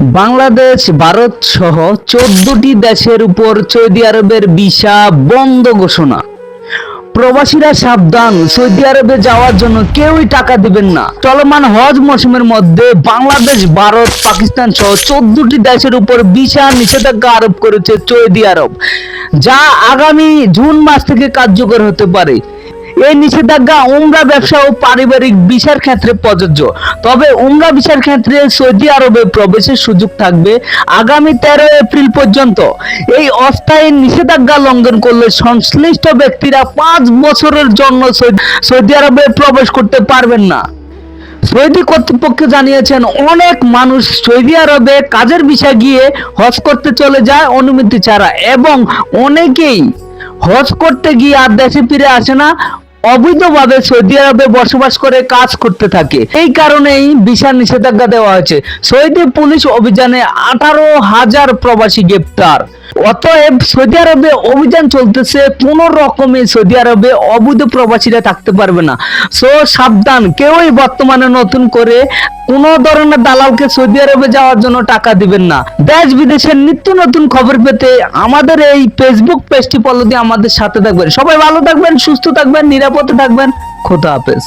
বাংলাদেশ, ভারত সহ চোদ্দটি দেশের উপর সৌদি আরবের ভিসা বন্ধ ঘোষণা। প্রবাসীরা সাবধান, সৌদি আরবে যাওয়ার জন্য কেউই টাকা দিবেন না। চলমান হজ মৌসুমের মধ্যে বাংলাদেশ, ভারত, পাকিস্তান সহ চোদ্দটি দেশের উপর ভিসা নিষেধাজ্ঞা আরোপ করেছে সৌদি আরব, যা আগামী জুন মাস থেকে কার্যকর হতে পারে। এই নিষেধাজ্ঞা উমরা ব্যবসা ও পারিবারিক ভিসার ক্ষেত্রে প্রযোজ্য। তবে উমরা ভিসার ক্ষেত্রে সৌদি আরবে প্রবেশের সুযোগ থাকবে আগামী তেরো এপ্রিল পর্যন্ত। এই অস্থায়ী নিষেধাজ্ঞা লঙ্ঘন করলে সংশ্লিষ্ট ব্যক্তিরা পাঁচ বছরের জন্য সৌদি আরবে প্রবেশ করতে পারবেন না। সৌদি কর্তৃপক্ষ জানিয়েছেন, অনেক মানুষ সৌদি আরবে কাজের বিষয় গিয়ে হজ করতে চলে যায় অনুমতি ছাড়া এবং অনেকেই হজ করতে গিয়ে আর দেশে ফিরে আসে না। অবৈধভাবে সৌদি আরবে বসবাস করে কাজ করতে থাকে। এই কারণেই ভিসা নিষেধাজ্ঞা দেওয়া হয়েছে। সৌদি পুলিশ অভিযানে আঠারো হাজার প্রবাসী গ্রেপ্তার। অতএব সৌদি আরবে অভিযান চলতেছে, কোন রকমে সৌদি আরবে অবৈধ প্রবাসীরা থাকতে পারবে না। সো সাবধান, কেউই বর্তমানে নতুন করে কোন ধরনের দালালকে সৌদি আরবে যাওয়ার জন্য টাকা দিবেন না। দেশ বিদেশের নিত্য নতুন খবর পেতে আমাদের এই ফেসবুক পেজটি ফলো দিয়ে আমাদের সাথে থাকবেন। সবাই ভালো থাকবেন, সুস্থ থাকবেন, নিরাপদে থাকবেন। খোদা হাফেজ।